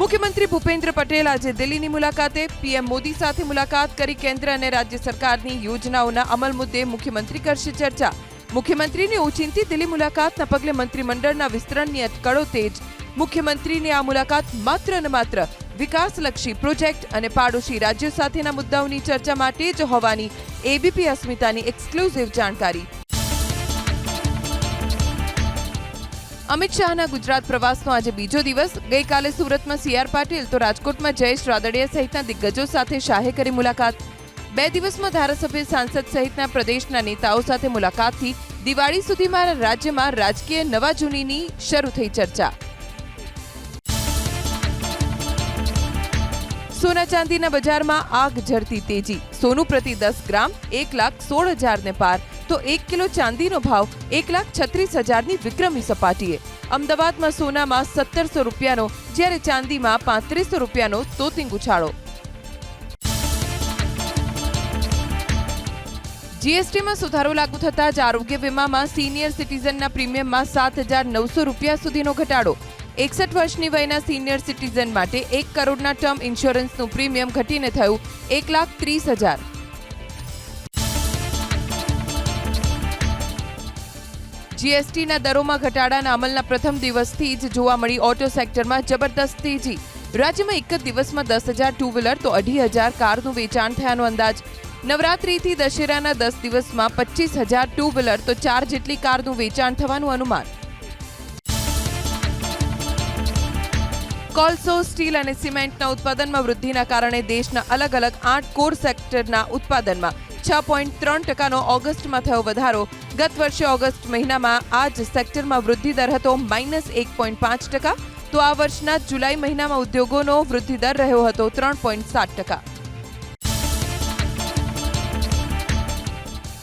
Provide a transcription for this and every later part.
મુખ્યમંત્રી ભૂપેન્દ્ર પટેલ આજે દિલ્હીની મુલાકાતે. પીએમ મોદી સાથે મુલાકાત કરી કેન્દ્ર અને રાજ્ય સરકારની યોજનાઓના અમલ મુદ્દે મુખ્યમંત્રી કરશે ચર્ચા. મુખ્યમંત્રીની ઓચિંતી દિલ્હી મુલાકાતના પગલે મંત્રીમંડળના વિસ્તરણની અટકળો તેજ. મુખ્યમંત્રીની આ મુલાકાત માત્ર ને માત્ર વિકાસલક્ષી પ્રોજેક્ટ અને પાડોશી રાજ્યો સાથેના મુદ્દાઓની ચર્ચા માટે જ હોવાની એબીપી અસ્મિતાની એક્સક્લુઝિવ જાણકારી. અમિત શાહના ગુજરાત પ્રવાસનો આજે બીજો દિવસ. ગઈકાલે સુરતમાં સીઆર પાટીલ તો રાજકોટમાં જયેશ રાદડિયા સહિતના દિગ્ગજો સાથે શાહે કરી મુલાકાત. બે દિવસમાં ધારાસભ્ય સાંસદ સહિતના પ્રદેશના નેતાઓ સાથે મુલાકાતથી દિવાળી સુધીમાં રાજ્યમાં રાજકીય નવા જૂનીની શરૂ થઈ ચર્ચા. સોના ચાંદીના બજારમાં આગ ઝરતી તેજી. સોનું પ્રતિ દસ ગ્રામ એક લાખ સોળ હજારને પાર. તો એક કિલો ચાંદીનો ભાવ એક લાખ છત્રીસ હજારની વિક્રમી સપાટીએ. અમદાવાદમાં સોનામાં સત્તરસો રૂપિયાનો, જ્યારે ચાંદીમાં પાંત્રીસો રૂપિયાનો તોતિંગ ઉછાળો. જીએસટીમાં સુધારો લાગુ થતાં જ આરોગ્ય વીમામાં સિનિયર સિટીઝનના પ્રીમિયમમાં સાત હજાર નવસો રૂપિયા સુધીનો ઘટાડો. એકસઠ વર્ષની વયના સિનિયર સિટીઝન માટે એક કરોડના ટર્મ ઇન્સ્યોરન્સનું પ્રીમિયમ ઘટીને થયું એક લાખ ત્રીસ હજાર. જીએસટીના દરોમાં ઘટાડાના અમલના પ્રથમ દિવસથી જ જોવા મળી ઓટો સેક્ટરમાં જબરદસ્ત તેજી. રાજ્યમાં એક જ દિવસમાં દસ હજાર ટુ વ્હીલર તો અઢી હજાર કારનું વેચાણ થયાનો અંદાજ. નવરાત્રિથી દશેરાના દસ દિવસમાં પચીસ હજાર ટુ વ્હીલર તો ચાર જેટલી કારનું વેચાણ થવાનું અનુમાન. કોલસો, સ્ટીલ અને સિમેન્ટના ઉત્પાદનમાં વૃદ્ધિના કારણે દેશના અલગ અલગ આઠ કોર સેક્ટરના ઉત્પાદનમાં છ પોઈન્ટ ત્રણ ટકાનો ઓગસ્ટમાં થયો વધારો. ગત વર્ષે ઓગસ્ટ મહિનામાં આ જ સેક્ટરમાં વૃદ્ધિ દર હતો માઇનસ એક પોઈન્ટ પાંચ ટકા. તો આ વર્ષના જુલાઈ મહિનામાં ઉદ્યોગોનો વૃદ્ધિ દર રહ્યો હતો ત્રણ પોઈન્ટ સાત ટકા.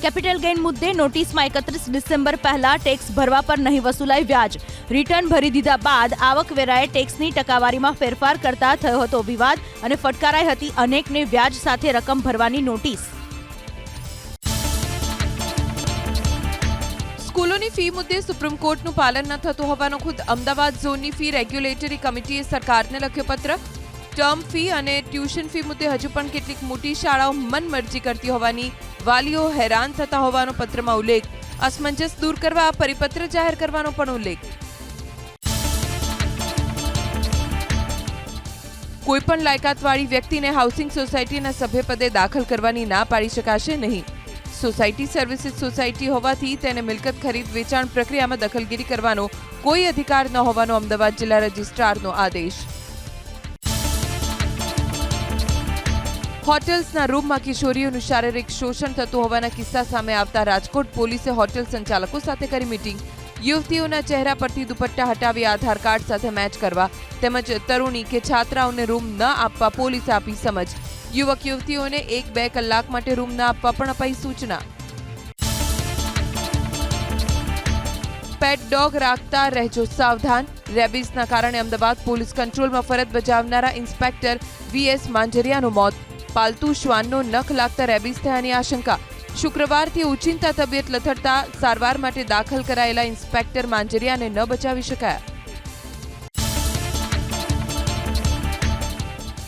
કેપિટલ ગેઇન મુદ્દે નોટિસમાં એકત્રીસ ડિસેમ્બર પહેલા ટેક્સ ભરવા પર નહીં વસૂલાય વ્યાજ. રિટર્ન ભરી દીધા બાદ આવકવેરાએ ટેક્સની ટકાવારીમાં ફેરફાર કરતા થયો હતો વિવાદ અને ફટકારાઈ હતી અનેકને વ્યાજ સાથે રકમ ભરવાની નોટિસ. સ્કૂલોની ફી મુદ્દે સુપ્રીમ કોર્ટનું પાલન ન થતું હોવાનો ખુદ અમદાવાદ ઝોનની ફી રેગ્યુલેટરી કમિટીએ સરકારને લખ્યો પત્ર. ટર્મ ફી અને ટ્યુશન ફી મુદ્દે હજુ પણ કેટલીક મોટી શાળાઓ મનમરજી કરતી હોવાની વાલીઓ હેરાન થતા હોવાનો પત્રમાં ઉલ્લેખ. અસમંજસ દૂર કરવા પરિપત્ર જાહેર કરવાનો પણ ઉલ્લેખ. કોઈપણ લાયકાતવાળી વ્યક્તિને હાઉસિંગ સોસાયટીના સભ્યપદે દાખલ કરવાની ના પાડી શકાશે નહીં. સોસાયટી સર્વિસીસ સોસાયટી હોવાથી તેને મિલકત ખરીદ વેચાણ પ્રક્રિયામાં દખલગીરી કરવાનો કોઈ અધિકાર ન હોવાનો અમદાવાદ જિલ્લા રજિસ્ટ્રારનો આદેશ. હોટેલ્સના રૂમમાં કિશોરીઓનું શારીરિક શોષણ થતું હોવાના કિસ્સા સામે આવતા રાજકોટ પોલીસે હોટેલ સંચાલકો સાથે કરી મીટિંગ. યુવતીઓના ચહેરા પરથી દુપટ્ટા હટાવી આધાર કાર્ડ સાથે મેચ કરવા તેમજ તરુણી કે છાત્રાઓને રૂમ ન આપવા પોલીસે આપી સમજ. યુવક યુવતીઓને એક બે કલાક માટે રૂમ ન આપવા પણ અપાઈ સૂચના. પેટ ડોગ રાખતા રહેજો સાવધાન. રેબીઝના કારણે અમદાવાદ પોલીસ કંટ્રોલમાં ફરજ બજાવનારા ઇન્સ્પેક્ટર વીએસ માંજરિયાનું મોત. પાલતુ શ્વાનનો નખ લાગતા રેબિઝ થયાની આશંકા. શુક્રવારથી ઉચિંતા તબિયત લથડતા સારવાર માટે દાખલ કરાયેલા ઇન્સ્પેક્ટર માંજરિયાને ન બચાવી શકાયા.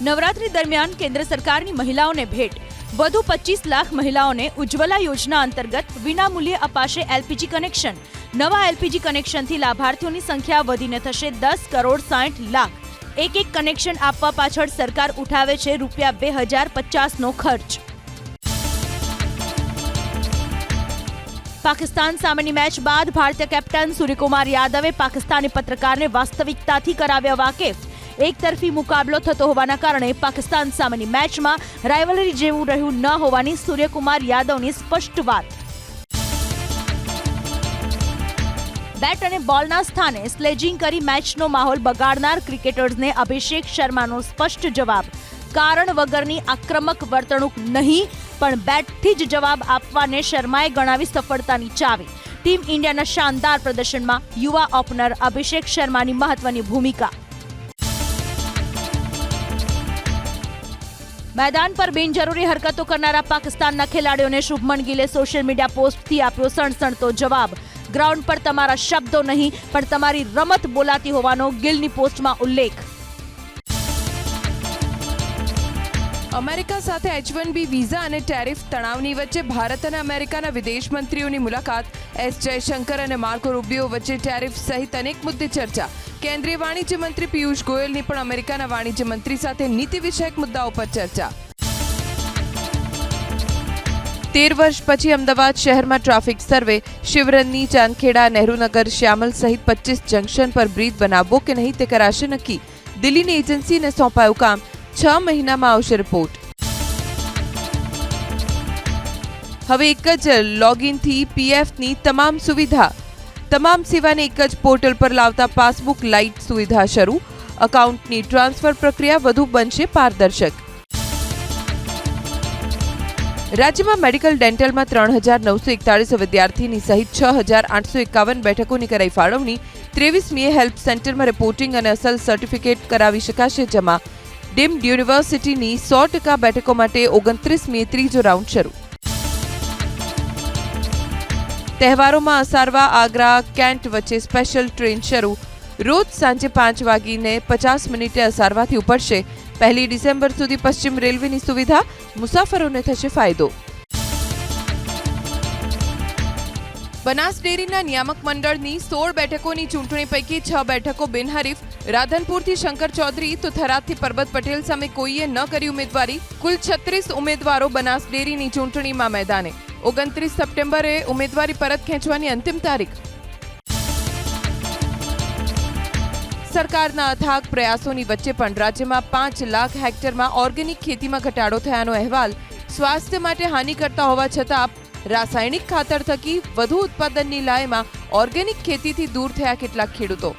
નવરાત્રી દરમિયાન કેન્દ્ર સરકારની મહિલાઓને ભેટ. વધુ પચીસ લાખ મહિલાઓને ઉજ્જવલા યોજના અંતર્ગત વિનામૂલ્યે અપાશે એલપીજી કનેક્શન. નવા એલપીજી કનેક્શનથી લાભાર્થીઓની સંખ્યા વધીને થશે દસ કરોડ સાઠ લાખ. એક એક કનેક્શન આપવા પાછળ સરકાર ઉઠાવે છે રૂપિયા બે હજાર પચાસનો ખર્ચ. પાકિસ્તાન સામેની મેચ બાદ ભારતીય કેપ્ટન સૂર્યકુમાર યાદવે પાકિસ્તાની પત્રકારને વાસ્તવિકતાથી કરાવ્યા વાકેફ. એક તરફી મુકાબલો થતો હોવાના કારણે પાકિસ્તાન સામેની મેચમાં રાઇવલરી જેવું રહ્યું ન હોવાની સૂર્યકુમાર યાદવની સ્પષ્ટ વાત. બેટ અને બોલના સ્થાને સ્લેજિંગ કરી મેચનો માહોલ બગાડનાર ક્રિકેટર્સને અભિષેક શર્માનો સ્પષ્ટ જવાબ. કારણ વગરની આક્રમક વર્તણૂક નહીં પણ બેટથી જ જવાબ આપવાને શર્માએ ગણાવી સફળતાની ચાવી. ટીમ ઇન્ડિયાના શાનદાર પ્રદર્શનમાં યુવા ઓપનર અભિષેક શર્માની મહત્વની ભૂમિકા. મેદાન પર બિનજરૂરી હરકતો કરનારા પાકિસ્તાનના ખેલાડીઓને શુભમન ગિલે સોશિયલ મીડિયા પોસ્ટથી આપ્યો સણસણતો જવાબ. ગ્રાઉન્ડ પર તમારા શબ્દો નહીં, પણ તમારી રમત બોલાતી હોવાનો ગિલની પોસ્ટમાં ઉલ્લેખ. અમેરિકા સાથે એચ વન બી વિઝા અને ટેરિફ તણાવની વચ્ચે ભારત અને અમેરિકાના વિદેશ મંત્રીઓની મુલાકાત. એસ જયશંકર અને માર્કો રૂબિયો વચ્ચે ટેરિફ સહિત અનેક મુદ્દે ચર્ચા. કેન્દ્રીય વાણિજ્ય મંત્રી પિયુષ ગોયલની પણ અમેરિકાના વાણિજ્ય મંત્રી સાથે નીતિ વિષયક મુદ્દાઓ પર ચર્ચા. તેર વર્ષ પછી અમદાવાદ શહેરમાં ટ્રાફિક સર્વે શિવરનની ચાંદખેડા, નહેરુનગર, શ્યામલ સહિત પચીસ જંકશન પર બ્રિજ બનાવવો કે નહીં તે કરાશે નક્કી. દિલ્હીની એજન્સીને સોંપાયું કામ. છ મહિનામાં આવશે રિપોર્ટ હવે એક જ લોગિનથી પીએફની તમામ સુવિધા. તમામ સેવાને એક જ પોર્ટલ પર લાવતા પાસબુક લાઇટ સુવિધા શરૂ. અકાઉન્ટની ટ્રાન્સફર પ્રક્રિયા વધુ બનશે પારદર્શક. રાજ્યમાં મેડિકલ ડેન્ટલમાં ત્રણ હજાર નવસો એકતાળીસ વિદ્યાર્થીની સહિત છ હજાર આઠસો એકાવન બેઠકોની કરાઈ ફાળવણી. ત્રેવીસમીએ હેલ્પ સેન્ટરમાં રિપોર્ટિંગ અને અસલ સર્ટિફિકેટ કરાવી શકાશે જમા ડીમ્ડ યુનિવર્સિટીની સો ટકા બેઠકો માટે ઓગણત્રીસમીએ ત્રીજો રાઉન્ડ શરૂ. તહેવારોમાં અસારવા આગ્રા, કેન્ટ વચ્ચે સ્પેશિયલ ટ્રેન શરૂ. રોજ સાંજે પાંચ વાગીને પચાસ મિનિટે અસારવાથી ઉપડશે. પહેલી ડિસેમ્બર સુધી પશ્ચિમ રેલવેની સુવિધા, મુસાફરોને થશે ફાયદો. બનાસ ડેરીના નિયામક મંડળની સોળ બેઠકોની ચૂંટણી પૈકી છ બેઠકો બિનહરીફ. રાધનપુરથી શંકર ચૌધરી તો થરાદથી પરબત પટેલ સામે કોઈએ ન કરી ઉમેદવારી. કુલ છત્રીસ ઉમેદવારો બનાસ ડેરીની ચૂંટણીમાં મેદાને. ઓગણત્રીસ સપ્ટેમ્બરે ઉમેદવારી પરત ખેંચવાની અંતિમ તારીખ. સરકારના અથાગ પ્રયાસોની વચ્ચે પણ રાજ્યમાં પાંચ લાખ હેક્ટરમાં ઓર્ગેનિક ખેતીમાં ઘટાડો થયાનો અહેવાલ. સ્વાસ્થ્ય માટે હાનિ કરતા હોવા છતાં રાસાયણિક ખાતર થકી વધુ ઉત્પાદનની લાયમાં ઓર્ગેનિક ખેતીથી દૂર થયા કેટલાક ખેડૂતો.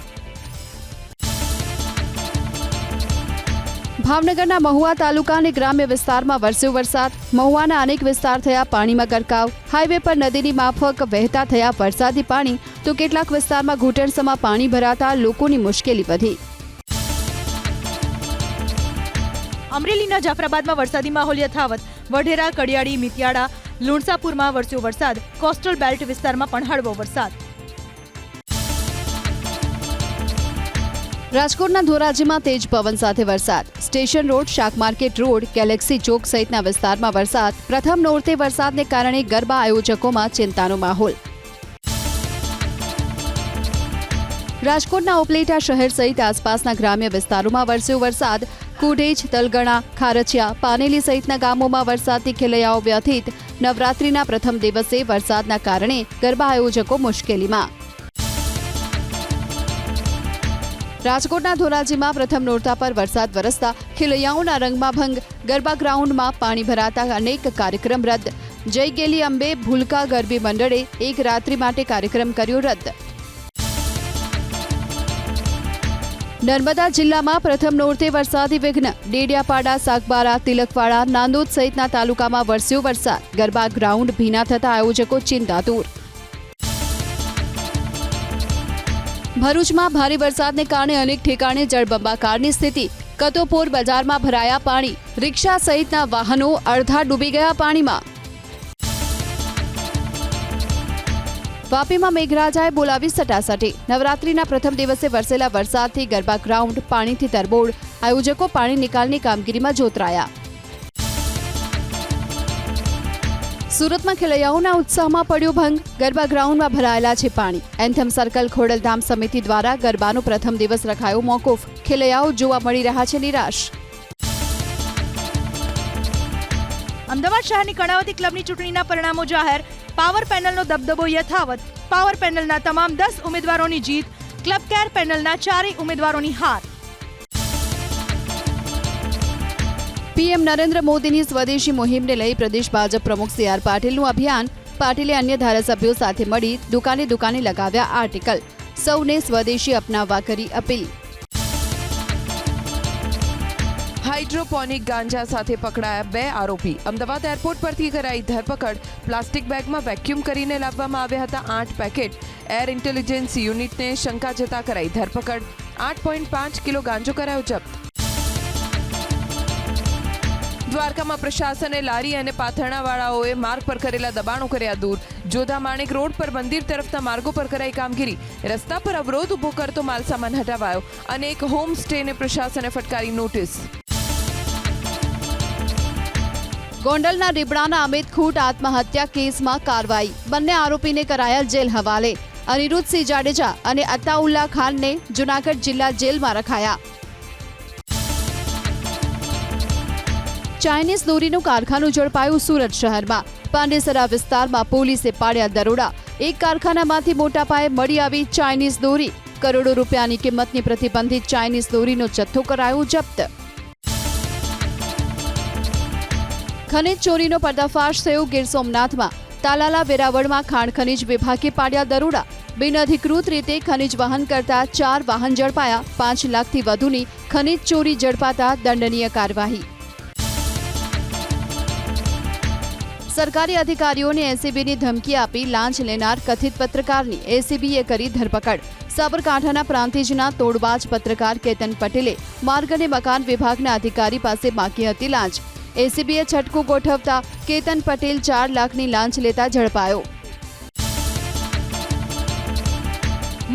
ભાવનગરના મહુવા તાલુકા અને ગ્રામ્ય વિસ્તારમાં વરસ્યો વરસાદ. મહુવાના અનેક વિસ્તાર થયા પાણીમાં ગરકાવ. હાઈવે પર નદીની માફક વહેતા થયા વરસાદી પાણી. તો કેટલાક વિસ્તારમાં ઘૂંટણસમાં પાણી ભરાતા લોકોની મુશ્કેલી વધી. અમરેલીના જાફરાબાદમાં વરસાદી માહોલ યથાવત. વઢેરા, કડિયાળી, મિતિયાળા લુણસાપુરમાં વરસ્યો વરસાદ. કોસ્ટલ બેલ્ટ વિસ્તારમાં પણ હળવો વરસાદ. રાજકોટના ધોરાજીમાં તેજ પવન સાથે વરસાદ. સ્ટેશન રોડ, શાક માર્કેટ રોડ ગેલેક્સી ચોક સહિતના વિસ્તારમાં વરસાદ. પ્રથમ નોરતે વરસાદને કારણે ગરબા આયોજકોમાં ચિંતાનો માહોલ. રાજકોટના ઉપલેટા શહેર સહિત આસપાસના ગ્રામ્ય વિસ્તારોમાં વરસ્યો વરસાદ. કુઢેજ, તલગણા, ખારચિયા, પાનેલી સહિતના ગામોમાં વરસાદથી ખેલૈયાઓ વ્યથિત. નવરાત્રીના પ્રથમ દિવસે વરસાદના કારણે ગરબા આયોજકો મુશ્કેલીમાં. રાજકોટના ધોરાજીમાં પ્રથમ નોરતા પર વરસાદ વરસતા ખેલૈયાઓના રંગમાં ભંગ. ગરબા ગ્રાઉન્ડમાં પાણી ભરાતા અનેક કાર્યક્રમ રદ. જય ગેલી અંબે ભૂલકા ગરબી મંડળે એક રાત્રિ માટે કાર્યક્રમ કર્યો રદ. નર્મદા જિલ્લામાં પ્રથમ નોરતે વરસાદી વિઘ્ન. ડેડિયાપાડા, સાગબારા, તિલકવાડા, નાંદોદ સહિતના તાલુકામાં વરસ્યો વરસાદ. ગરબા ગ્રાઉન્ડ ભીના થતા આયોજકો ચિંતાતુર. ભરૂચમાં ભારે વરસાદને કારણે અનેક ઠેકાણે જળબંબાકારની સ્થિતિ. કતોપોર બજારમાં ભરાયા પાણી. રિક્ષા સહિતના વાહનો અડધા ડૂબી ગયા પાણીમાં. વાપીમાં મેઘરાજાએ બોલાવી સટાસટી. નવરાત્રીના પ્રથમ દિવસે વરસેલા વરસાદથી ગરબા ગ્રાઉન્ડ, પાણીથી તરબોળ, આયોજકો પાણી નિકાલની કામગીરીમાં જોતરાયા. સુરતમાં ખેલૈયાઓના ઉત્સાહમાં પડ્યો ભંગ. ગરબા ગ્રાઉન્ડમાં ભરાયેલા છે પાણી. એન્થમ સર્કલ ખોડલધામ સમિતિ દ્વારા ગરબાનો પ્રથમ દિવસ રખાયો મોકૂફ. ખેલૈયાઓ જોવા મળી રહ્યા છે નિરાશ. અમદાવાદ શહેરની કર્ણાવતી ક્લબની ચૂંટણીના પરિણામો જાહેર. પાવર પેનલનો દબદબો યથાવત. પાવર પેનલના તમામ દસ ઉમેદવારોની જીત, ક્લબ કેર પેનલના ચારેય ઉમેદવારોની હાર. પીએમ નરેન્દ્ર મોદીની સ્વદેશી મુહિમને લઈ પ્રદેશ ભાજપ પ્રમુખ સી આર પાટીલનું અભિયાન પાટીલે અન્ય ધારાસભ્યો સાથે મળી દુકાને દુકાને લગાવ્યા આર્ટિકલ. સૌને સ્વદેશી અપનાવવા કરી અપીલ. હાઇડ્રોપોનિક ગાંજા સાથે પકડાયા બે આરોપી અમદાવાદ એરપોર્ટ પરથી કરાઈ ધરપકડ। પ્લાસ્ટિક બેગમાં વેક્યુમ કરીને લાવવામાં આવ્યા હતા આઠ પેકેટ। એર ઇન્ટેલિજન્સ યુનિટને શંકા જતા કરાઈ ધરપકડ। આઠ પોઈન્ટ પાંચ કિલો ગાંજો કરાયો જપ્ત। દ્વારકામાં પ્રશાસને લારી અને પાથરણાવાળાઓએ માર્ગ પર કરેલા દબાણો કર્યા દૂર। જોધા માણેક રોડ પર મંદિર તરફના માર્ગો પર કરાઈ કામગીરી। રસ્તા પર અવરોધ ઊભો કરતો માલસામાન હટાવાયો અને એક હોમ સ્ટેને પ્રશાસને ફટકારી નોટિસ। ગોંડલના રીબડાના અમિત ખૂટ આત્મહત્યા કેસમાં કાર્યવાહી. બંને આરોપીને કરાયા જેલ હવાલે. અનિરુદ્ધસિંહ જાડેજા અને અતાઉલ્લા ખાનને જુનાગઢ જિલ્લા જેલમાં રખાયા. ચાઇનીઝ દોરીનું કારખાનું ઝડપાયું સુરત શહેરમાં. પાંડેસરા વિસ્તારમાં પોલીસે પાડ્યા દરોડા. એક કારખાનામાંથી મોટા પાયે મળી આવી ચાઇનીઝ દોરી. કરોડો રૂપિયાની કિંમતની પ્રતિબંધિત ચાઇનીઝ દોરીનો જથ્થો કરાયો જપ્ત. ખનિજ ચોરીનો પર્દાફાશ થયો ગીર સોમનાથમાં. તાલાલા વેરાવળમાં ખાણ ખનિજ વિભાગે પાડ્યા દરોડા. બિનઅધિકૃત રીતે ખનિજ વહન કરતા ચાર વાહન ઝડપાયા. પાંચ લાખથી વધુની ખનિજ ચોરી ઝડપાતા દંડનીય કાર્યવાહી. સરકારી અધિકારીઓને એસીબીની ધમકી આપી લાંચ લેનાર કથિત પત્રકારની. એસીબીએ કરી ધરપકડ. સાબરકાંઠાના પ્રાંતિજના તોડબાજ પત્રકાર કેતન પટેલે માર્ગ અને મકાન વિભાગના અધિકારી પાસે માગી હતી લાંચ. એસીબીએ છટકું ગોઠવતા કેતન પટેલ ચાર લાખની લાંચ લેતા ઝડપાયો.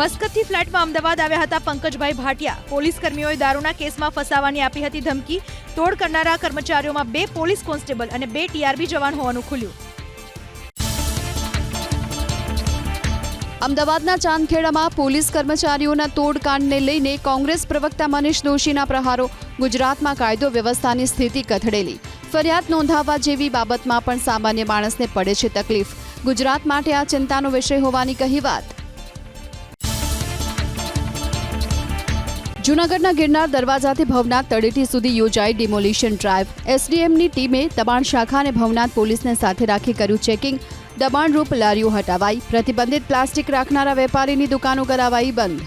મસ્કતથી ફ્લેટમાં અમદાવાદ આવ્યા હતા પંકજભાઈ ભાટિયા. પોલીસ કર્મીઓએ દારૂના કેસમાં ફસાવાની આપી હતી ધમકી. તોડ કરનારા કર્મચારીઓમાં બે પોલીસ કોન્સ્ટેબલ અને બે ટીઆરબી જવાન હોવાનું ખુલ્યું. અમદાવાદના ચાંદખેડામાં પોલીસ કર્મચારીઓના તોડકાંડને લઈને કોંગ્રેસ પ્રવક્તા મનીષ દોશીના પ્રહારો. ગુજરાતમાં કાયદો વ્યવસ્થાની સ્થિતિ કથળેલી. ફરિયાદ નોંધાવવા જેવી બાબતમાં પણ સામાન્ય માણસને પડે છે તકલીફ. ગુજરાત માટે આ ચિંતાનો વિષય હોવાની કહી વાત. જૂનાગઢના ગિરનાર દરવાજાથી ભવનાથ તળેટી સુધી યોજાઈ ડિમોલિશન ડ્રાઈવ. એસડીએમની ટીમે દબાણ શાખા અને ભવનાથ પોલીસને સાથે રાખી કર્યું ચેકિંગ. દબાણરૂપ લારીઓ હટાવાઈ, પ્રતિબંધિત પ્લાસ્ટિક રાખનારા વેપારીની દુકાનો કરાવાઈ બંધ.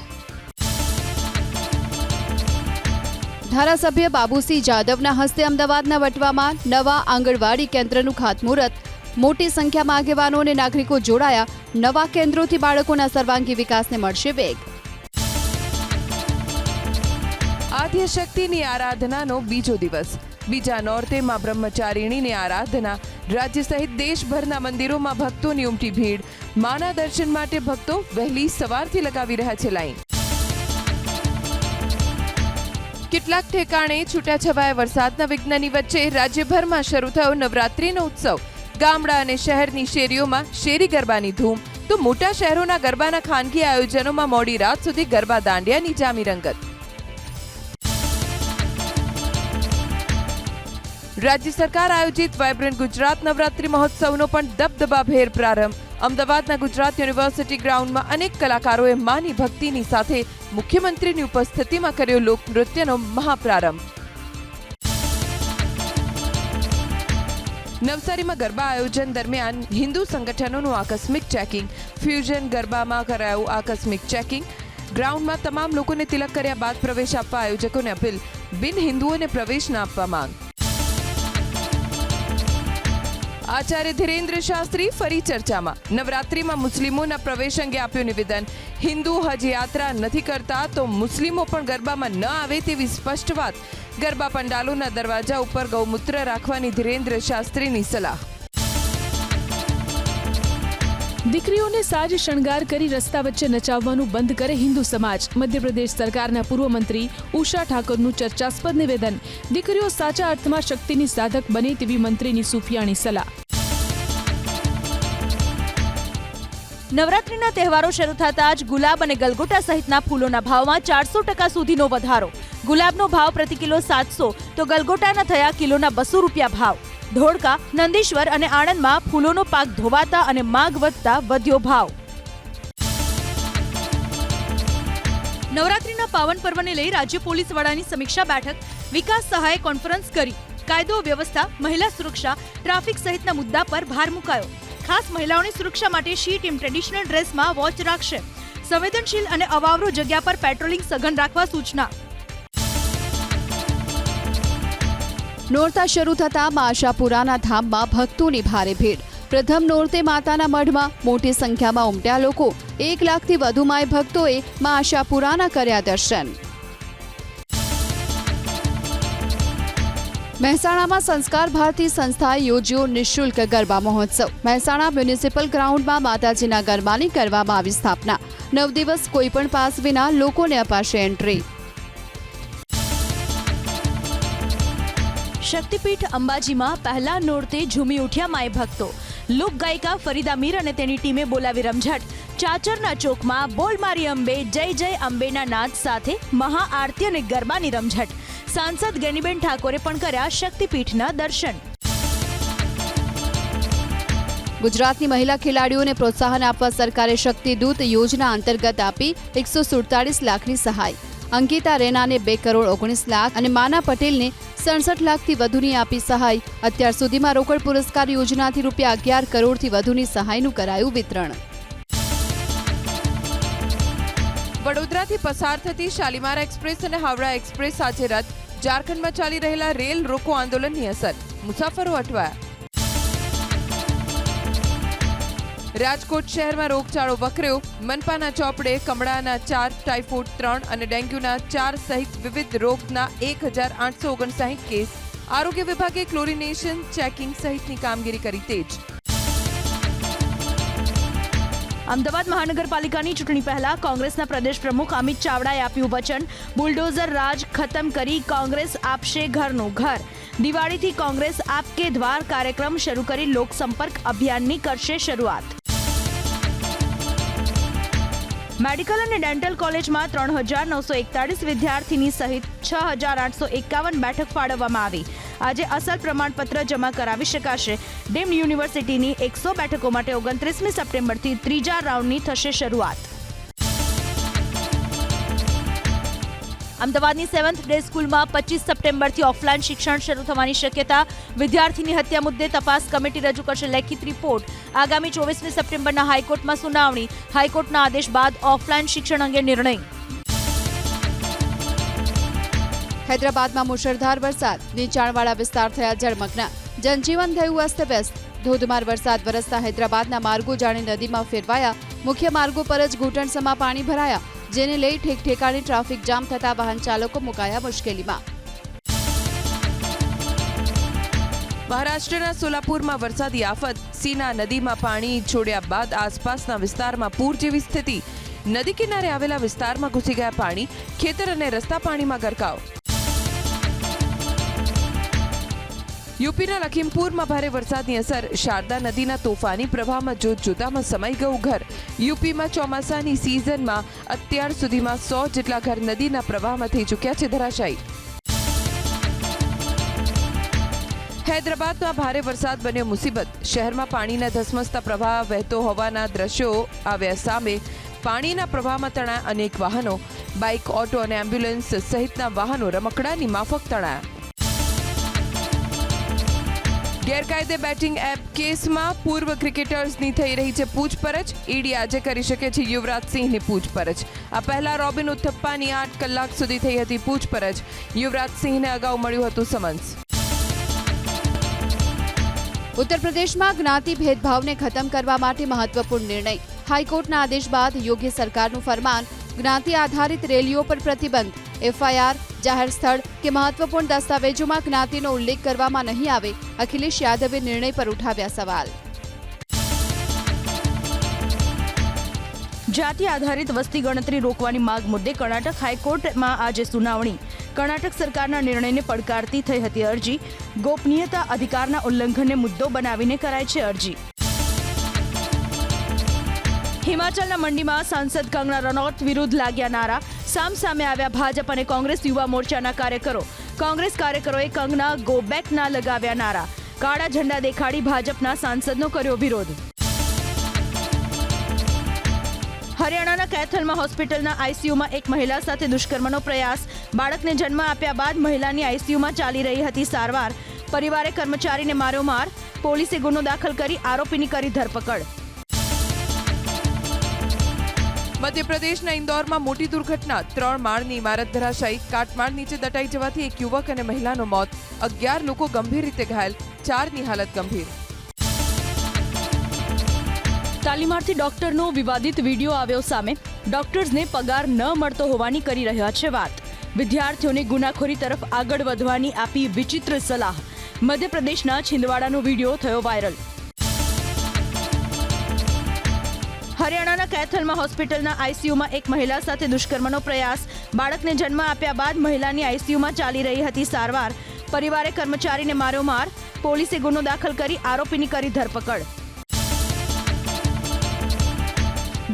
ધારાસભ્ય બાબુસિંહ જાદવના હસ્તે અમદાવાદના વટવામાં નવા આંગણવાડી કેન્દ્રનું ખાતમુહૂર્ત. મોટી સંખ્યામાં આગેવાનો અને નાગરિકો જોડાયા. નવા કેન્દ્રોથી બાળકોના સર્વાંગી વિકાસને મળશે વેગ. આદ્યશક્તિની આરાધનાનો બીજો દિવસ. બીજા નોરતે માં બ્રહ્મચારિણીની આરાધના, રાજ્ય સહિત દેશભરના મંદિરોમાં ભક્તોની ઉમટી ભીડ. માના દર્શન માટે ભક્તો વહેલી સવારથી લગાવી રહ્યા છે લાઈન. કેટલાક ઠેકાણે છૂટાછવાયા વરસાદના વિઘ્નની વચ્ચે રાજ્યભરમાં શરૂ થયો નવરાત્રીનો ઉત્સવ. ગામડા અને શહેરની શેરીઓમાં શેરી ગરબાની ધૂમ. તો મોટા શહેરોના ગરબાના ખાનગી આયોજનોમાં મોડી રાત સુધી ગરબા દાંડિયાની જામી રંગત. રાજ્ય સરકાર આયોજિત વાયબ્રન્ટ ગુજરાત નવરાત્રી મહોત્સવનો પણ દબદબાભેર પ્રારંભ. અમદાવાદના ગુજરાત યુનિવર્સિટી ગ્રાઉન્ડમાં અનેક કલાકારોએ માની ભક્તિની સાથે મુખ્યમંત્રીની ઉપસ્થિતિમાં કર્યો લોકનૃત્યનો મહાપ્રારંભ. નવસારીમાં ગરબા આયોજન દરમિયાન હિન્દુ સંગઠનોનું આકસ્મિક ચેકિંગ, ફ્યુઝન ગરબામાં કરાયું આકસ્મિક ચેકિંગ. ગ્રાઉન્ડમાં તમામ લોકોને તિલક કર્યા બાદ પ્રવેશ આપવા આયોજકોને અપીલ. બિન હિન્દુઓને પ્રવેશ ન આપવા માંગ. આચાર્ય ધીરેન્દ્ર શાસ્ત્રી ફરી ચર્ચામાં. નવરાત્રીમાં મુસ્લિમોના પ્રવેશ અંગે આપ્યું નિવેદન. હિન્દુ હજ યાત્રા નથી કરતા તો મુસ્લિમો પણ ગરબામાં ન આવે તેવી સ્પષ્ટ વાત. ગરબા પંડાલોના દરવાજા ઉપર ગૌમૂત્ર રાખવાની ધીરેન્દ્ર શાસ્ત્રીની સલાહ. દીકરીઓને સાજ શણગાર કરી રસ્તા વચ્ચે નચાવવાનું બંધ કરે હિન્દુ સમાજ. મધ્યપ્રદેશ સરકારના પૂર્વ મંત્રી ઉષા ઠાકોરનું ચર્ચાસ્પદ નિવેદન. દીકરીઓ સાચા અર્થમાં શક્તિની સાધક બને તેવી મંત્રીની સુફિયાણી સલાહ. નવરાત્રીના તહેવારો શરૂ થતા જ ગુલાબ અને ગલગોટા સહિતના ફૂલોના ભાવમાં ચારસો ટકા સુધીનો વધારો. ગુલાબનો ભાવ પ્રતિ કિલો સાતસો, તો ગલગોટાના થયા કિલોના બસો રૂપિયા ભાવ. ધોળકા, નંદીશ્વર અને આણંદમાં ફૂલોનો પાક ધોવાતા અને માગ વધતા વધ્યો ભાવ. નવરાત્રીના પાવન પર્વને લઈ રાજ્ય પોલીસ વડાની સમીક્ષા બેઠક, વિકાસ સહાય કોન્ફરન્સ કરી. કાયદો વ્યવસ્થા, મહિલા સુરક્ષા, ટ્રાફિક સહિતના મુદ્દા પર ભાર મુકાયો. ખાસ મહિલાઓની સુરક્ષા માટે શી ટીમ ટ્રેડિશનલ ડ્રેસમાં વોચ રાખશે? સંવેદનશીલ અને અવાવરો જગ્યા પર પેટ્રોલિંગ સઘન રાખવા સૂચના. નોરતા શરૂ થતાં મા આશાપુરાના ધામમાં ભક્તોની ભારે ભીડ. પ્રથમ નોરતે માતાના મઢમાં મોટી સંખ્યામાં ઉમટ્યા લોકો. એક લાખથી વધુ માય ભક્તોએ મા આશાપુરાના કર્યા દર્શન. મહેસાણામાં સંસ્કાર ભારતી સંસ્થાએ યોજ્યો નિઃશુલ્ક ગરબા મહોત્સવ. મહેસાણા મ્યુનિસિપલ ગ્રાઉન્ડમાં માતાજીના ગરબાની કરવામાં આવી સ્થાપના. નવ દિવસ કોઈપણ પાસ વિના લોકોને અપાશે એન્ટ્રી. શક્તિપીઠ અંબાજીમાં પહેલા નોરતે ઝૂમી ઉઠ્યા માય ભક્તો. લોક ગાયિકા ફરીદા મીર અને તેની ટીમે બોલાવી રમઝટ. ચાચરના ચોકમાં બોલ મારી અંબે, જય જય અંબેના નાદ સાથે મહાઆરતી અને ગરબાની રમઝટ. સાંસદ ગેનીબેન ઠાકોરે પણ કર્યા શક્તિપીઠના દર્શન. ગુજરાતની મહિલા ખેલાડીઓને પ્રોત્સાહન આપવા સરકારે શક્તિદૂત યોજના અંતર્ગત આપી એકસો સુડતાલીસ લાખની સહાય. અંકિતા રેનાને બે કરોડ ઓગણીસ લાખ અને માના પટેલને સડસઠ લાખથી વધુની આપી સહાય. અત્યાર સુધીમાં રોકડ પુરસ્કાર યોજનાથી રૂપિયા અગિયાર કરોડથી વધુની સહાયનું કરાયું વિતરણ. વડોદરાથી પસાર થતી શાલીમાર એક્સપ્રેસ અને હાવડા એક્સપ્રેસ આજે રદ. ઝારખંડમાં ચાલી રહેલા રેલ રોકો આંદોલનની અસર. મુસાફરો અટવાયા. રાજકોટ શહેરમાં રોગચાળો વકર્યો. મનપાના ચોપડે, કમળાના ચાર, ટાઇફોઇડ ત્રણ અને ડેન્ગ્યુના ચાર સહિત વિવિધ રોગના એક હજાર આઠસો ઓગણસાઠ કેસ. આરોગ્ય વિભાગે ક્લોરિનેશન ચેકિંગ સહિતની કામગીરી કરી તેજ. અમદાવાદ મહાનગરપાલિકાની ચૂંટણી પહેલા કોંગ્રેસના પ્રદેશ પ્રમુખ અમિત ચાવડાએ આપ્યું વચન. બુલડોઝર રાજ ખતમ કરી કોંગ્રેસ આપશે ઘરનું ઘર. દિવાળીથી કોંગ્રેસ આપકે દ્વાર કાર્યક્રમ શરૂ કરી લોકસંપર્ક અભિયાનની કરશે શરૂઆત. મેડિકલ અને ડેન્ટલ કોલેજમાં ત્રણ હજાર નવસો એકતાળીસ વિદ્યાર્થીની સહિત છ હજાર આઠસો એકાવન બેઠક ફાળવવામાં આવી. આજે અસલ પ્રમાણપત્ર જમા કરાવી શકાશે. ડેમ યુનિવર્સિટીની એકસો બેઠકો માટે ઓગણત્રીસમી સપ્ટેમ્બરથી ત્રીજા રાઉન્ડની થશે શરૂઆત. અમદાવાદની સેવન્થ ડે સ્કૂલમાં પચીસ સપ્ટેમ્બરથી ઓફલાઈન શિક્ષણ શરૂ થવાની શક્યતા. વિદ્યાર્થીની હત્યા મુદ્દે તપાસ કમિટી રજૂ કરશે લેખિત રિપોર્ટ આગામી ચોવીસમી સપ્ટેમ્બરના હાઈકોર્ટમાં સુનાવણી. હાઈકોર્ટના આદેશ બાદ ઓફલાઈન શિક્ષણ અંગે નિર્ણય. હૈદરાબાદમાં મુશળધાર વરસાદ. નીચાણવાળા વિસ્તાર થયા જળમગ્ન. જનજીવન થયું અસ્તવ્યસ્ત. ધોધમાર વરસાદ વરસતા હૈદરાબાદના માર્ગો જાણે નદીમાં ફેરવાયા. મુખ્ય માર્ગો પર જ ઘૂંટણસમાં પાણી ભરાયા. જેને લઈ ઠેક ઠેકાણે ટ્રાફિક જામ થતા વાહન ચાલકો મુકાયા મુશ્કેલીમાં. મહારાષ્ટ્રના સોલાપુરમાં વરસાદી આફત. સીના નદીમાં પાણી છોડ્યા બાદ આસપાસના વિસ્તારમાં પૂર જેવી સ્થિતિ. નદી કિનારે આવેલા વિસ્તારમાં ઘૂસી ગયા પાણી. ખેતર અને રસ્તા પાણીમાં ગરકાવ. યુપીના લખીમપુરમાં ભારે વરસાદની અસર. શારદા નદીના તોફાની પ્રવાહમાં જોત જોતામાં સમાઈ ગયું ઘર. યુપીમાં ચોમાસાની સિઝનમાં અત્યાર સુધીમાં સો જેટલા ઘર નદીના પ્રવાહમાં થઈ ચૂક્યા છે ધરાશાયી. હૈદરાબાદમાં ભારે વરસાદ બન્યો મુસીબત. શહેરમાં પાણીના ધસમસતા પ્રવાહ વહેતો હોવાના દ્રશ્યો આવ્યા સામે પાણીના પ્રવાહમાં તણાયા અનેક વાહનો, બાઇક, ઓટો અને એમ્બ્યુલન્સ સહિતના વાહનો રમકડાની માફક તણાયા. ગેરકાયદે બેટિંગ એપ કેસમાં પૂર્વ ક્રિકેટર્સની થઈ રહી છે પૂછપરછ. ઈડી આજે કરી શકે છે યુવરાજ સિંહની પૂછપરછ. આ પહેલા રોબિન ઉથપ્પાની આઠ કલાક સુધી થઈ હતી પૂછપરછ. યુવરાજ સિંહને અગાઉ મળ્યું હતું સમન્સ. ઉત્તર પ્રદેશમાં જ્ઞાતિ ભેદભાવને ખતમ કરવા માટે મહત્વપૂર્ણ નિર્ણય. હાઈકોર્ટના આદેશ બાદ યોગી સરકારનું ફરમાન. જ્ઞાતિ આધારિત રેલીઓ પર પ્રતિબંધ. એફઆઈઆર જાહેર સ્થળ કે મહત્વપૂર્ણ દસ્તાવેજોમાં જ્ઞાતિનો ઉલ્લેખ કરવામાં નહીં આવે, અખિલેશ યાદવે નિર્ણય પર ઉઠાવ્યા સવાલ. જાતિ આધારિત વસ્તી ગણતરી રોકવાની માંગ મુદ્દે કર્ણાટક હાઈકોર્ટમાં આજે સુનાવણી. કર્ણાટક સરકારના નિર્ણયને પડકારતી થઈ હતી અરજી. ગોપનીયતા અધિકારના ઉલ્લંઘનને મુદ્દો બનાવીને કરાય છે અરજી. હિમાચલના મંડીમાં સાંસદ કંગના રનૌત વિરુદ્ધ લાગ્યા નારા. સામ સામે આવ્યા ભાજપ અને કોંગ્રેસ યુવા મોરચાના કાર્યકરો. કોંગ્રેસ કાર્યકરોએ કંગના ગો બેક ના લગાવ્યા નારા. કાળા ઝંડા દેખાડી ભાજપના સાંસદનો કર્યો વિરોધ. હરિયાણાના કેથલમાં હોસ્પિટલના આઈસીયુમાં એક મહિલા સાથે દુષ્કર્મનો પ્રયાસ. બાળકને જન્મ આપ્યા બાદ મહિલાની આઈસીયુમાં ચાલી રહી હતી સારવાર. પરિવારે કર્મચારીને માર્યો માર. પોલીસે ગુનો દાખલ કરી આરોપીની કરી ધરપકડ. મધ્યપ્રદેશના ઇન્દોરમાં મોટી દુર્ઘટના. ત્રણ માળની ઇમારત ધરાશાયી. કાટમાળ નીચે દટાઈ જવાથી એક યુવક અને મહિલાનો મોત. અગિયાર લોકો ગંભીર રીતે ઘાયલ. ચારની હાલત ગંભીર. તાલીમાર્થી ડોક્ટરનો વિવાદિત વીડિયો આવ્યો સામે. ડોક્ટર્સને પગાર ન મળતો હોવાની કરી રહ્યા છે વાત. વિદ્યાર્થીઓને ગુનાખોરી તરફ આગળ વધવાની આપી વિચિત્ર સલાહ. મધ્યપ્રદેશના છિંદવાડાનો વીડિયો થયો વાયરલ. હરિયાણાના કેથલમાં હોસ્પિટલના આઈસીયુમાં એક મહિલા સાથે દુષ્કર્મનો પ્રયાસ. બાળકને જન્મ આપ્યા બાદ મહિલાની આઈસીયુમાં ચાલી રહી હતી સારવાર. પરિવારે કર્મચારીને માર્યો માર. પોલીસે ગુનો દાખલ કરી આરોપીની કરી ધરપકડ.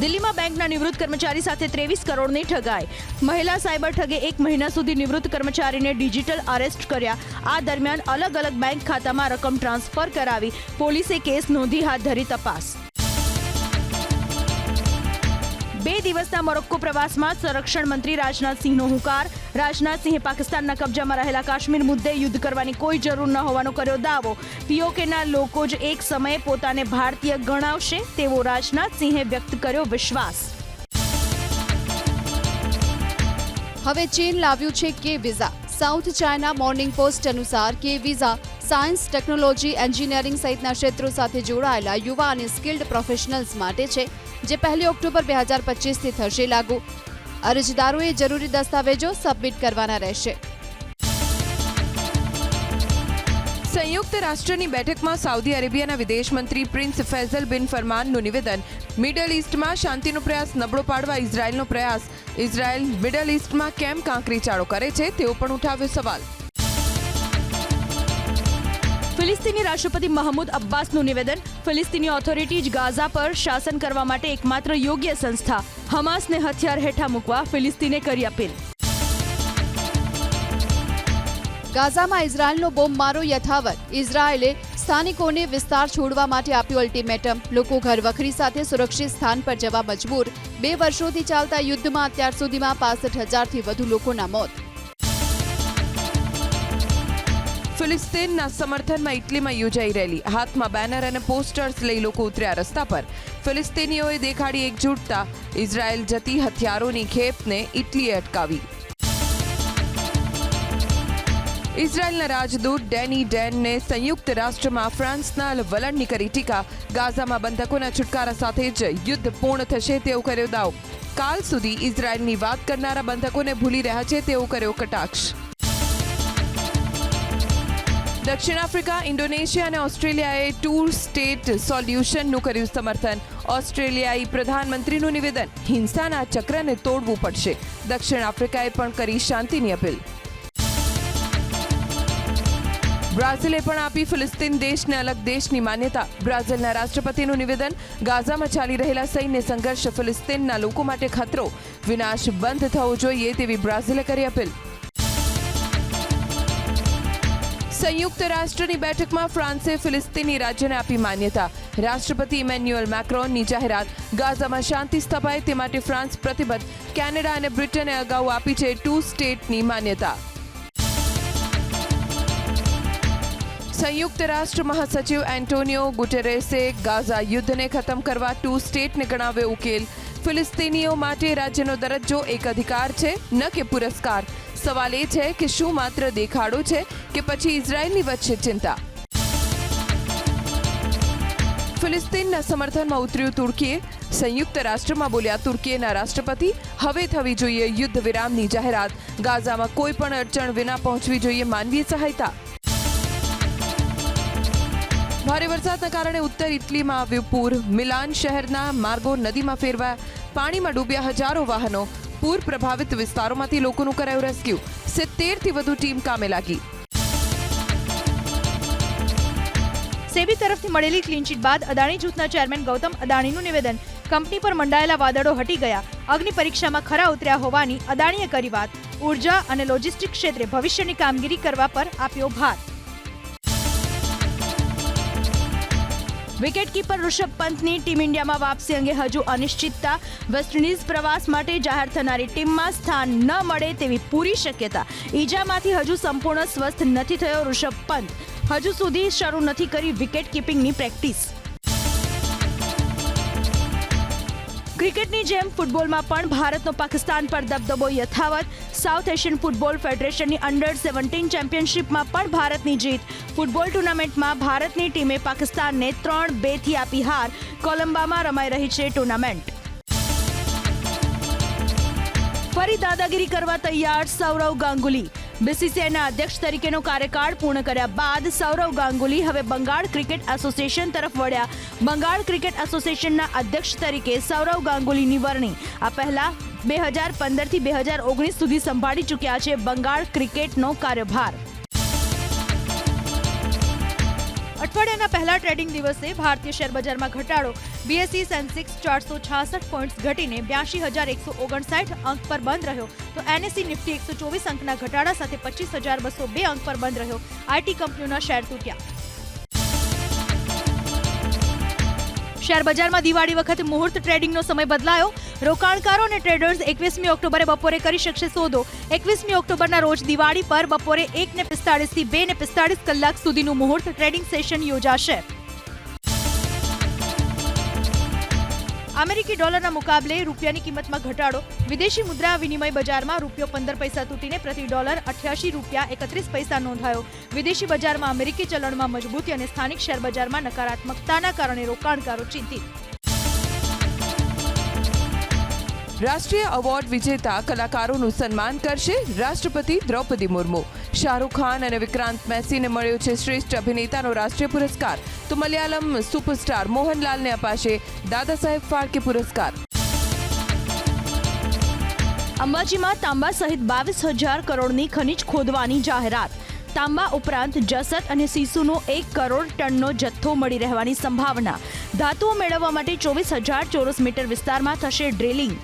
દિલ્હીમાં બેંકના નિવૃત્ત કર્મચારી સાથે ત્રેવીસ કરોડની ઠગાઈ. મહિલા સાયબર ઠગે એક મહિના સુધી નિવૃત્ત કર્મચારીને ડિજિટલ અરેસ્ટ કર્યા. આ દરમિયાન અલગ અલગ બેંક ખાતામાં રકમ ટ્રાન્સફર કરાવી પોલીસે કેસ નોંધી હાથ ધરી તપાસ. બે દિવસના મોરોક્કો પ્રવાસમાં સંરક્ષણ મંત્રી રાજનાથસિંહનો હુંકાર. રાજનાથસિંહે પાકિસ્તાનના કબજામાં રહેલા કાશ્મીર મુદ્દે યુદ્ધ કરવાની કોઈ જરૂર ન હોવાનો કર્યો દાવો. પીઓકેના લોકો જ એક સમયે પોતાને ભારતીય ગણાવશે તેવો રાજનાથસિંહે વ્યક્ત કર્યો વિશ્વાસ. હવે ચીન લાવ્યું છે K visa. South China Morning Post અનુસાર કે વિઝા સાયન્સ, ટેકનોલોજી, એન્જિનિયરિંગ સહિતના ક્ષેત્રો સાથે જોડાયેલા યુવા અને સ્કિલ્ડ પ્રોફેશનલ્સ માટે છે. જે પહેલી ઓક્ટોબર બે હજાર પચીસથી થશે લાગુ. અરજદારોએ જરૂરી દસ્તાવેજો સબમિટ કરવાના રહેશે. સંયુક્ત રાષ્ટ્રની બેઠકમાં સાઉદી અરેબિયાના વિદેશ મંત્રી પ્રિન્સ ફૈઝલ બિન ફરમાનનું નિવેદન. મિડલ ઈસ્ટમાં શાંતિનો પ્રયાસ નબળો પાડવા ઇઝરાયલનો પ્રયાસ. ઇઝરાયલ મિડલ ઈસ્ટમાં કેમ કાંકરી ચાળો કરે છે તેવો પણ ઉઠાવ્યો સવાલ. ફિલિસ્તીની રાષ્ટ્રપતિ મહમૂદ અબ્બાસનું નિવેદન, ફિલિસ્તીની ઓથોરિટી જ ગાઝા પર શાસન કરવા માટે એકમાત્ર યોગ્ય સંસ્થા. હમાસને હથિયાર હેઠા મૂકવા ફિલિસ્તીને કરી અપીલ. ગાઝામાં ઇઝરાયલનો બોમ્બમારો યથાવત. ઇઝરાયેલે સ્થાનિકોને વિસ્તાર છોડવા માટે આપ્યું અલ્ટિમેટમ લોકો ઘર વખરી સાથે સુરક્ષિત સ્થાન પર જવા મજબૂર. બે વર્ષોથી ચાલતા યુદ્ધમાં અત્યાર સુધીમાં પાસઠ હજારથી વધુ લોકોના મોત. ફિલિસ્તીનના સમર્થનમાં ઇટલીમાં યોજાઈ રેલી. હાથમાં બેનર અને પોસ્ટર્સ લઈ લોકો ઉતર્યા રસ્તા પર. ફિલિસ્તીનીઓએ દેખાડી એકજૂટતા. ઇઝરાયલ જતી હથિયારોની ખેપને ઇટલીએ અટકાવી. ઇઝરાયલના રાજદૂત ડેની ડેનને સંયુક્ત રાષ્ટ્રમાં ફ્રાન્સના વલણની કરી ટીકા. ગાઝામાં બંધકોના છુટકારા સાથે જ યુદ્ધ પૂર્ણ થશે તેવો કર્યો દાવ. કાલ સુધી ઇઝરાયલની વાત કરનારા બંધકોને ભૂલી રહ્યા છે તેવો કર્યો કટાક્ષ. દક્ષિણ આફ્રિકા, ઇન્ડોનેશિયા અને ઓસ્ટ્રેલિયાએ ટુ સ્ટેટ સોલ્યુશનનું કર્યું સમર્થન. ઓસ્ટ્રેલિયાઈ પ્રધાનમંત્રીનું નિવેદન, હિંસાના ચક્રને તોડવું પડશે. દક્ષિણ આફ્રિકાએ પણ કરી શાંતિની અપીલ. બ્રાઝિલે પણ આપી ફિલિસ્તીન દેશને અલગ દેશની માન્યતા. બ્રાઝિલના રાષ્ટ્રપતિનું નિવેદન, ગાઝામાં ચાલી રહેલા સૈન્ય સંઘર્ષ ફિલિસ્તીનના લોકો માટે ખતરો. વિનાશ બંધ થવો જોઈએ તેવી બ્રાઝિલે કરી અપીલ. સંયુક્ત રાષ્ટ્રની બેઠકમાં ફ્રાન્સે ફિલિસ્તીની રાજ્યને આપી માન્યતા. રાષ્ટ્રપતિ ઇમેન્યુઅલ મેક્રોનની જાહેરાત. ગાઝામાં શાંતિ સ્થપાય તે માટે ફ્રાન્સ પ્રતિબદ્ધ. કેનેડા અને બ્રિટને અગાઉ આપી છે ટુ સ્ટેટની માન્યતા. સંયુક્ત રાષ્ટ્ર મહાસચિવ એન્ટોનિયો ગુટેરેસે ગાઝા યુદ્ધને ખતમ કરવા ટુ સ્ટેટને ગણાવ્યો ઉકેલ. ફિલિસ્તીનીઓ માટે રાજ્યનો દરજ્જો એક અધિકાર છે, ન કે પુરસ્કાર. સવાલ એ છે કે શું માત્ર દેખાડો છે કે પછી ઇઝરાયલની વચ્ચે ચિંતા? ફિલિસ્તીનના સમર્થનમાં ઉતર્યું તુર્કીએ. સંયુક્ત રાષ્ટ્રમાં બોલ્યા, તુર્કીના રાષ્ટ્રપતિ, હવે થવી જોઈએ યુદ્ધ વિરામની જાહેરાત. ગાઝામાં કોઈ પણ અડચણ વિના પહોંચવી જોઈએ માનવીય સહાયતા. ભારે વરસાદના કારણે ઉત્તર ઇટલીમાં આવ્યું પૂર. મિલાન શહેરના માર્ગો નદીમાં ફેરવાયા. પાણીમાં ડૂબ્યા હજારો વાહનો. પૂર પ્રભાવિત વિસ્તારોમાંથી લોકોનું કરાયું રેસ્ક્યુ. સિત્તેરથી વધુ ટીમ કામે લાગી. સેબી તરફથી મળેલી ક્લીનચીટ બાદ અદાણી જૂથના ચેરમેન ગૌતમ અદાણીનું નિવેદન. કંપની પર મંડાયેલા વાદળો હટી ગયા. અગ્નિ પરીક્ષામાં ખરા ઉતર્યા હોવાની અદાણીએ કરી વાત. ઊર્જા અને લોજિસ્ટિક ક્ષેત્રે ભવિષ્યની કામગીરી કરવા પર આપ્યો ભાર. વિકેટકીપર ઋષભ પંતની ટીમ ઇન્ડિયામાં વાપસી અંગે હજુ અનિશ્ચિતતા. વેસ્ટ ઇન્ડિઝ પ્રવાસ માટે જાહેર થનારી ટીમમાં સ્થાન ન મળે તેવી પૂરી શક્યતા. ઈજામાંથી હજુ સંપૂર્ણ સ્વસ્થ નથી થયો ઋષભ પંત. હજુ સુધી શરૂ નથી કરી વિકેટ કીપિંગની પ્રેક્ટિસ. ક્રિકેટની જેમ ફૂટબોલમાં પણ ભારતનો પાકિસ્તાન પર દબદબો યથાવત. સાઉથ એશિયન ફૂટબોલ ફેડરેશનની અંડર સેવન્ટીન ચેમ્પિયનશિપમાં પણ ભારતની જીત. ફૂટબોલ ટુર્નામેન્ટમાં ભારતની ટીમે પાકિસ્તાનને ત્રણ બેથી આપી હાર. કોલંબામાં રમાઈ રહી છે ટુર્નામેન્ટ. ફરી દાદાગીરી કરવા તૈયાર સૌરવ ગાંગુલી. બીસીસીઆઈના અધ્યક્ષ તરીકેનો કાર્યકાળ પૂર્ણ કર્યા બાદ સૌરવ ગાંગુલી હવે બંગાળ ક્રિકેટ એસોસિએશન તરફ વળ્યા. બંગાળ ક્રિકેટ એસોસિએશનના અધ્યક્ષ તરીકે સૌરવ ગાંગુલીની વરણી. આ પહેલા બે હજાર પંદરથી બે હજાર ઓગણીસ સુધી સંભાળી ચૂક્યા છે બંગાળ ક્રિકેટનો કાર્યભાર. અઠવાડિયાના પહેલા ટ્રેડિંગ દિવસે ભારતીય શેર બજારમાં ઘટાડો. બીએસસી સેન્સેક્સ ચારસો છાસઠ પોઈન્ટ્સ ઘટીને બ્યાસી હજાર એકસો ઓગણસાઠ અંક પર બંધ રહ્યો. તો એનએસસી નિફ્ટી એકસો ચોવીસ અંકના ઘટાડા સાથે પચીસ હજાર બસો બે અંક પર બંધ રહ્યો. આઈટી કંપનીઓના શેર તૂટ્યા. શેર બજારમાં દિવાળી વખત મુહૂર્ત ટ્રેડિંગનો સમય બદલાયો. રોકાણકારો અને ટ્રેડર્સ એકવીસમી ઓક્ટોબરે બપોરે કરી શકશે સોદો. એકવીસમી ઓક્ટોબરના રોજ દિવાળી પર બપોરે એક ને પિસ્તાળીસથી બે ને પિસ્તાળીસ કલાક સુધીનું મુહૂર્ત ટ્રેડિંગ સેશન યોજાશે. અમેરિકી ડોલરના મુકાબલે રૂપિયાની કિંમતમાં ઘટાડો. વિદેશી મુદ્રા વિનિમય બજારમાં રૂપિયો પંદર પૈસા તૂટીને પ્રતિ ડોલર અઠ્યાસી રૂપિયા એકત્રીસ પૈસા નોંધાયો. વિદેશી બજારમાં અમેરિકી ચલણમાં મજબૂતી અને સ્થાનિક શેર બજારમાં નકારાત્મકતાના કારણે રોકાણકારો ચિંતિત. રાષ્ટ્રીય એવોર્ડ વિજેતા કલાકારોનું સન્માન કરશે રાષ્ટ્રપતિ દ્રૌપદી મુર્મુ. શાહરૂખ ખાન અને વિક્રાંત મેસીને મળ્યો છે શ્રેષ્ઠ અભિનેતાનો રાષ્ટ્રીય પુરસ્કાર. તો મલયાલમ સુપરસ્ટાર મોહનલાલને અપાશે દાદા સાહેબ ફાળકે પુરસ્કાર. અંબાજીમાં તાંબા સહિત બાવીસ હજાર કરોડની ખનિજ ખોદવાની જાહેરાત. તાંબા ઉપરાંત જસત અને સીસુનો એક કરોડ ટનનો જથ્થો મળી રહેવાની સંભાવના. ધાતુઓ મેળવવા માટે ચોવીસ હજાર ચોરસ મીટર વિસ્તારમાં થશે ડ્રિલિંગ.